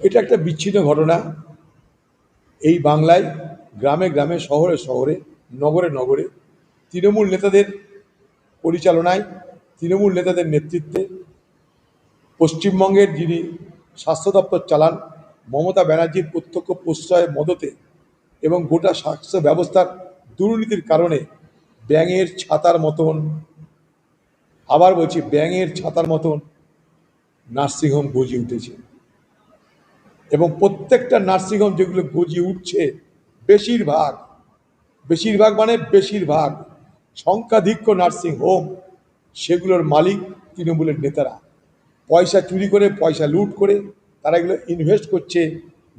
এটা একটা বিচ্ছিন্ন ঘটনা। এই বাংলায়, গ্রামে গ্রামে, শহরে শহরে, নগরে নগরে তৃণমূল নেতাদের পরিচালনায়, তৃণমূল নেতাদের নেতৃত্বে পশ্চিমবঙ্গের যিনি স্বাস্থ্য দপ্তর চালান, মমতা ব্যানার্জির প্রত্যক্ষ প্রশ্রয় মদতে এবং গোটা স্বাস্থ্য ব্যবস্থার দুর্নীতির কারণে ব্যাঙের ছাতার মতন, আবার বলছি ব্যাঙের ছাতার মতন নার্সিংহোম গজিয়ে উঠেছে। এবং প্রত্যেকটা নার্সিংহোম যেগুলো গজিয়ে উঠছে, বেশিরভাগ বেশিরভাগ মানে বেশিরভাগ সংখ্যাধিক্য নার্সিংহোম সেগুলোর মালিক তৃণমূলের নেতারা। পয়সা চুরি করে, পয়সা লুট করে তারা এগুলো ইনভেস্ট করছে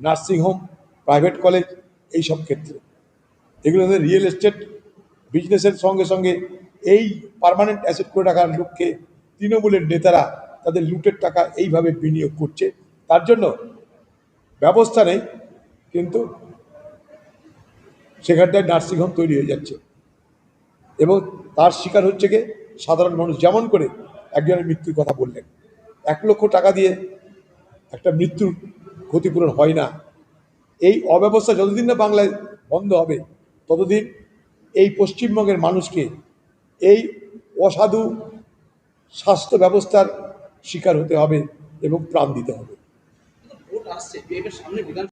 নার্সিংহোম প্রাইভেট কলেজ এই সব ক্ষেত্রে। এগুলো রিয়েল এস্টেট বিজনেসের সঙ্গে সঙ্গে এই পার্মানেন্ট অ্যাসেট করে রাখার লক্ষ্যে তৃণমূলের নেতারা তাদের লুটের টাকা এইভাবে বিনিয়োগ করছে। তার জন্য ব্যবস্থা নেই, কিন্তু সেখানটায় নার্সিংহোম তৈরি হয়ে যাচ্ছে। এবং তার শিকার হচ্ছে কি? সাধারণ মানুষ, যেমন করে একজনের মৃত্যুর কথা বললেন। এক লক্ষ টাকা দিয়ে একটা মৃত্যুর ক্ষতিপূরণ হয় না। এই অব্যবস্থা যতদিন না বাংলায় বন্ধ হবে, ততদিন এই পশ্চিমবঙ্গের মানুষকে এই অসাধু স্বাস্থ্য ব্যবস্থার শিকার হতে হবে এবং প্রাণ দিতে হবে। আসছে বিএপের সামনে বিধান